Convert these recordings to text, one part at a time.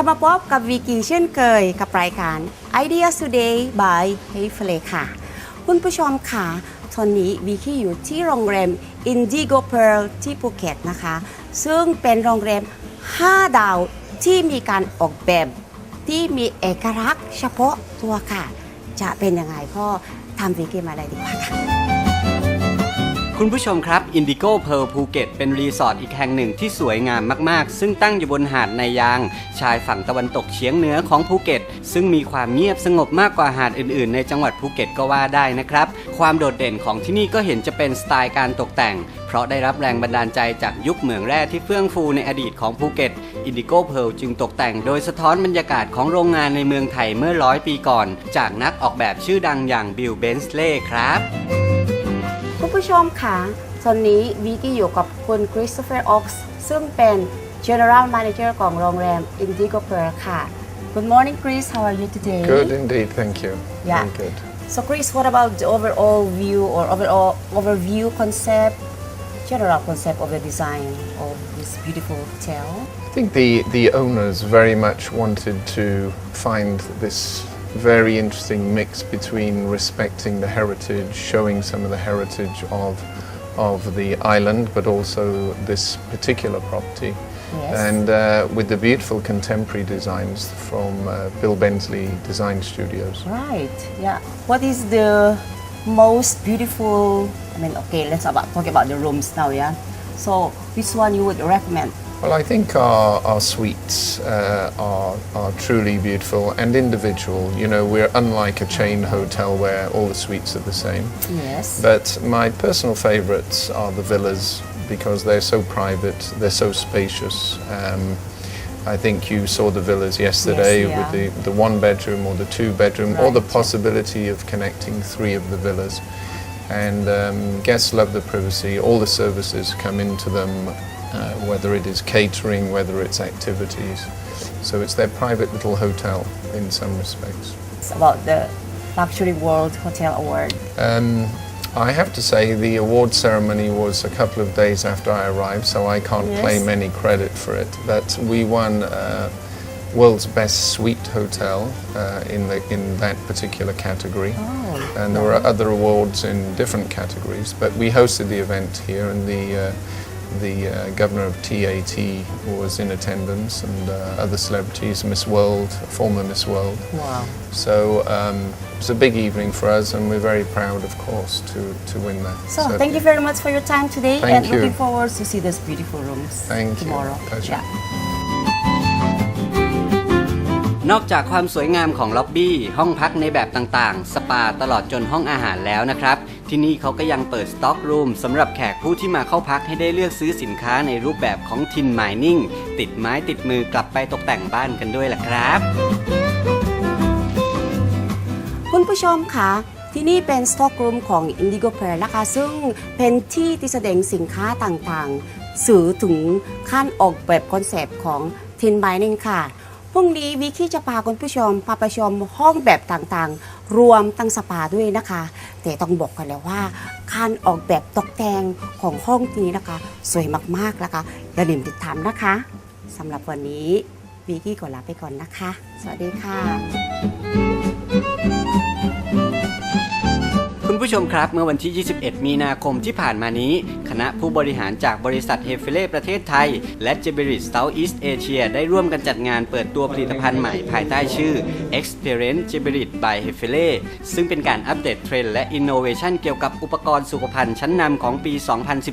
ับมาพบกับวิกิเช่นเคยกับรายการ Ideas Today by h e y f l e ค่ะ คุณผู้ชมค่ะตอนนี้วิกี้อยู่ที่โรงแรม Indigo Pearl ที่ภูเก็ตนะคะ ซึ่งเป็นโรงแรม 5 ดาว ที่มีการออกแบบ ที่มีเอกลักษณ์เฉพาะตัวค่ะ จะเป็นยังไงก็ทำวิกี้มาเลยดีกว่าค่ะคุณผู้ชมครับอินดิโก้เพลภูเก็ตเป็นรีสอร์ทอีกแห่งหนึ่งที่สวยงามมากๆ ซึ่งตั้งอยู่บนหาดในยาง ชายฝั่งตะวันตกเฉียงเหนือของภูเก็ตซึ่งมีความเงียบสงบมากกว่าหาดอื่นๆ ในจังหวัดภูเก็ตก็ว่าได้นะครับ ความโดดเด่นของที่นี่ก็เห็นจะเป็นสไตล์การตกแต่ง เพราะได้รับแรงบันดาลใจจากยุคเหมืองแร่ที่เฟื่องฟูในอดีตของภูเก็ตอินดิโก้เพลจึงตกแต่งโดยสะท้อนบรรยากาศของโรงงานในเมืองไทยเมื่อร้อยปีก่อน จากนักออกแบบชื่อดังอย่างบิลเบนส์เล่ครับผู้ชมค่ะตอนนี้วีกี้อยู่กับคุณคริสโตเฟอร์ออกซ์ซึ่งเป็น General Manager ของโรงแรม Indigo Pearl ค่ะ Good morning Chris how are you today Good indeed thank you Yeah I'm good So Chris what about the overall view or overall overview concept general concept of the design of this beautiful hotel I think the the owners very much wanted to find this very interesting mix between respecting the heritage, showing some of the heritage of of the island, but also this particular property. Yes. And uh, with the beautiful contemporary designs from uh, Bill Bensley Design Studios. Right. Yeah. What is the most beautiful? I mean, okay, let's about, talk about the rooms now. Yeah. So, which one you would recommend well, I think our, our suites uh, are, are truly beautiful and individual. You know, we're unlike a chain hotel where all the suites are the same. Yes. But my personal favourites are the villas because they're so private, they're so spacious. Um, I think you saw the villas yesterday yes, yeah. with the, the one bedroom or the two bedroom right. or the possibility of connecting three of the villas. And um, guests love the privacy, all the services come into them uh, whether it is catering, whether it's activities. So it's their private little hotel in some respects. It's about the Luxury World Hotel Award. Um, I have to say the award ceremony was a couple of days after I arrived, so I can't yes. claim any credit for it. That we won uh, world's best suite hotel uh, in the in that particular category, oh, and there wow. were other awards in different categories. But we hosted the event here, and the uh, the uh, governor of TAT was in attendance and uh, other celebrities, Miss World, former Miss World. Wow. So um, it's a big evening for us and we're very proud, of course, to, to win that. So thank you very much for your time today thank and you. looking forward to see this beautiful rooms thank tomorrow. You. Pleasure. Yeah. นอกจากความสวยงามของล็อบบี้ ห้องพักในแบบต่างๆ สปาตลอดจนห้องอาหารแล้วนะครับ ที่นี่เขาก็ยังเปิดสต็อกรูมสำหรับแขกผู้ที่มาเข้าพักให้ได้เลือกซื้อสินค้าในรูปแบบของทินไมนิ่งติดไม้ติดมือกลับไปตกแต่งบ้านกันด้วยล่ะครับ คุณผู้ชมคะที่นี่เป็นสต็อกรูมของ Indigo p a i r นะคะ ซึ่งเป็นที่ที่แสดงสินค้าต่างๆ สื่อถึงขั้นออกแบบคอนเซปต์ของทินไมนิ่งค่ะพรุ่งนี้วิกกี้ จะพาคุณผู้ชม พาไปชมห้องแบบต่างๆ รวมตั้งสปาด้วยนะคะ แต่ต้องบอกกันแล้วว่าการออกแบบตกแต่งของห้องนี้นะคะ สวยมากๆนะคะอย่าลืมติดตามนะคะสำหรับวันนี้วิกกี้ขอลาไปก่อนนะคะ สวัสดีค่ะ คุณผู้ชมครับเมื่อวันที่ 21 มีนาคมที่ผ่านมานี้คณะผู้บริหารจากบริษัทเฮเฟเล่ประเทศไทย และเจเบริสเซาท์อีสเอเชียได้ร่วมกันจัดงานเปิดตัวผลิตภัณฑ์ใหม่ภายใต้ชื่อ Experience j e b e r i t by h e f e l e ซึ่งเป็นการอัปเดตเทรนด์และอินโนเวชันเกี่ยวกับอุปกรณ์สุขภัณฑ์ชั้นนำของปี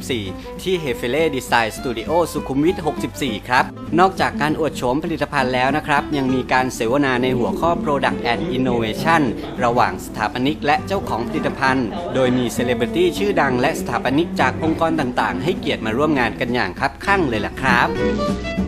2014 ที่ h e f e l e Design Studio สุขุมวิท 64 ครับ นอกจากการอวดโฉมผลิตภัณฑ์แล้วนะครับยังมีการเสวนาในหัวข้อ Product and Innovation ระหว่างสถาปนิกและเจ้าของผลิตภัณฑ์ โดยมีเซเลบริตี้ชื่อดังและสถาปนิกจากองค์กรต่างๆ ให้เกียรติมาร่วมงานกันอย่างคับขัางเลยล่ะครับ